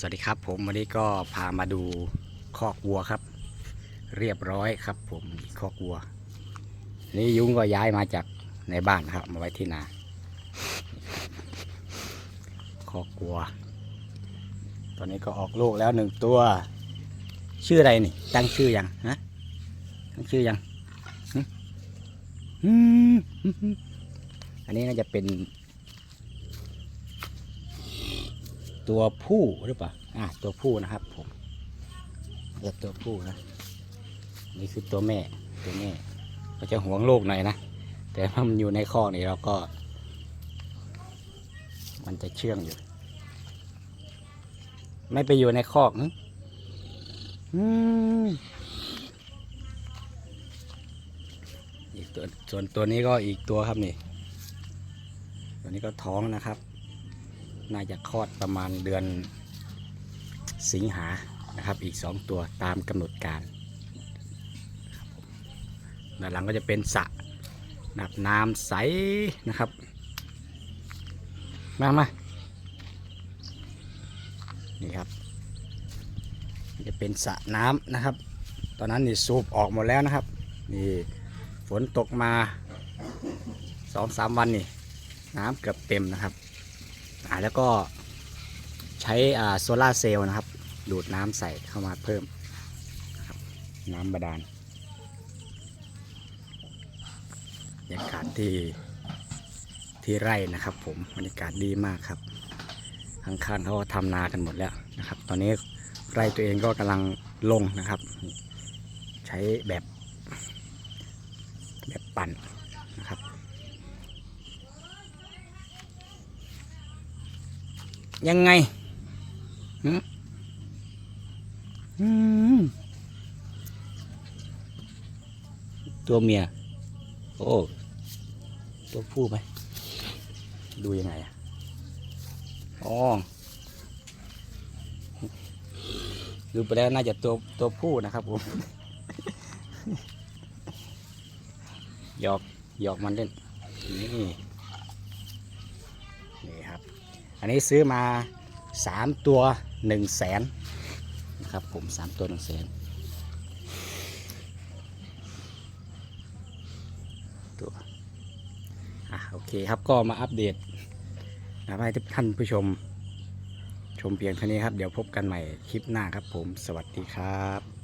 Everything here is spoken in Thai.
สวัสดีครับผมวันนี้ก็พามาดูคอกวัวครับ เรียบร้อยครับ ผมคอกวัว นี่ยุ้งก็ย้ายมาจากในบ้านครับ มาไว้ที่นาคอกวัว ตอนนี้ก็ออกลูกแล้วหนึ่งตัว ชื่ออะไรนี่ ตั้งชื่อยังฮะตั้งชื่อยังอืมอันนี้น่าจะเป็น ตัวผู้หรือเปล่าอ่าตัวผู้นะครับผมเรียกตัวผู้นะนี่คือตัวแม่ตัวแม่ก็จะห่วงลูกหน่อยนะแต่ถ้ามันอยู่ในคอกนี่เราก็ มันจะเชื่องอยู่ ไม่ไปอยู่ในคอกืมอีกตัวส่วนตัวนี้ก็อีกตัวครับนี่ตัวนี้ก็ท้องนะครับ น่าจะคลอดประมาณเดือนสิงหานะครับ อีกสองตัวตามกำหนดการด้านหลังก็จะเป็นสระนับน้ำใสนะครับ มามานี่ครับ จะเป็นสระน้ำนะครับ ตอนนั้นนี่สูบออกหมดแล้วนะครับ นี่ฝนตกมาสองสามวันนี่น้ำเกือบเต็มนะครับ อ่าแล้วก็ใช้อ่าโซลาเซลล์นะครับ ดูดน้ำใส่เข้ามาเพิ่ม น้ำบาดาลบรรยากาศที่ที่ไร่นะครับผมบรรยากาศดีมากครับข้างๆเขาก็ทำนากันหมดแล้วนะครับ ตอนนี้ไร่ตัวเองก็กำลังลงนะครับ ใช้แบบแบบปั่นนะครับ ยังไงตัวเมีย โอ้ ตัวผู้ไหม ดูยังไงอะอ๋อดูไปแล้วน่าจะตัวตัวผู้นะครับผม หยอก หยอกมันเล่น นี่ อันนี้ซื้อมาสามตัวหนึ่งแสนนะครับผมสามตัวหนึ่งแสนตัวอะโอเคครับก็มาอัปเดตนะครับให้ท่านผู้ชมชมเพียงเท่านี้ครับ เดี๋ยวพบกันใหม่คลิปหน้าครับผม สวัสดีครับ